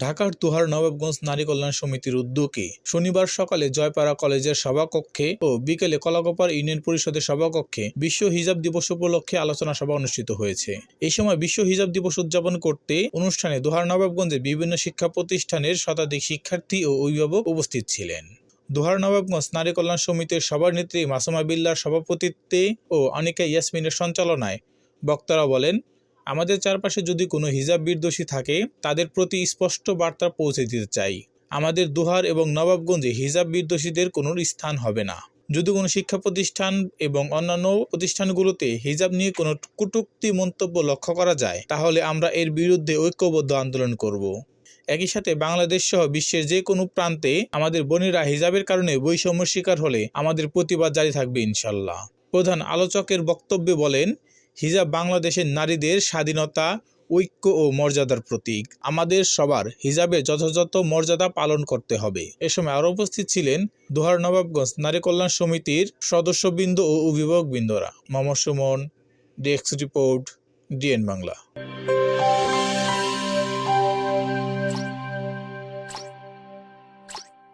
ঢাকার তুহার নবাবগঞ্জ নারী কল্যাণ সমিতির উদ্যোগে শনিবার সকালে জয়পাড়া কলেজের সভাকক্ষে ও বিকেলে কলাকপার ইউনিয়ন পরিষদের সভাকক্ষে বিশ্ব হিজাব দিবস উপলক্ষে আলোচনা সভা অনুষ্ঠিত হয়েছে। এই সময় বিশ্ব হিজাব দিবস উদযাপন করতে অনুষ্ঠানে দোহার নবাবগঞ্জের বিভিন্ন শিক্ষা প্রতিষ্ঠানের শতাধিক শিক্ষার্থী ও অভিভাবক উপস্থিত ছিলেন। দোহার নবাবগঞ্জ নারী কল্যাণ সমিতির সভার নেত্রী মাসুমা বিল্লার সভাপতিত্বে ও অনিকা ইয়াসমিনের সঞ্চালনায় বক্তারা বলেন আমাদের চারপাশে যদি কোনো হিজাব বিদ্বেষী থাকে, তাদের প্রতি স্পষ্ট বার্তা পৌঁছে দিতে চাই। আমাদের দুহার এবং নবাবগঞ্জে হিজাব বিদ্বেষীদের কোনো স্থান হবে না। যদি কোনো শিক্ষা প্রতিষ্ঠান এবং অন্যান্য প্রতিষ্ঠানগুলোতে হিজাব নিয়ে কোনো কটূক্তি মন্তব্য লক্ষ্য করা যায়, তাহলে আমরা এর বিরুদ্ধে ঐক্যবদ্ধ আন্দোলন করব। একই সাথে বাংলাদেশ সহ বিশ্বের যে কোনো প্রান্তে আমাদের বোনেরা হিজাবের কারণে বৈষম্য শিকার হলে আমাদের প্রতিবাদ জারি থাকবে ইনশাল্লাহ। প্রধান আলোচকের বক্তব্যে বলেন হিজাব বাংলাদেশের নারীদের স্বাধীনতা, ঐক্য ও মর্যাদার প্রতীক। আমাদের সবার হিজাবে যথাযথ মর্যাদা পালন করতে হবে। এ সময় আরও উপস্থিত ছিলেন দোহার নবাবগঞ্জ নারী কল্যাণ সমিতির সদস্যবৃন্দ ও অভিভাবকবৃন্দরা। Mohammad Suman, desk report, DN Bangla.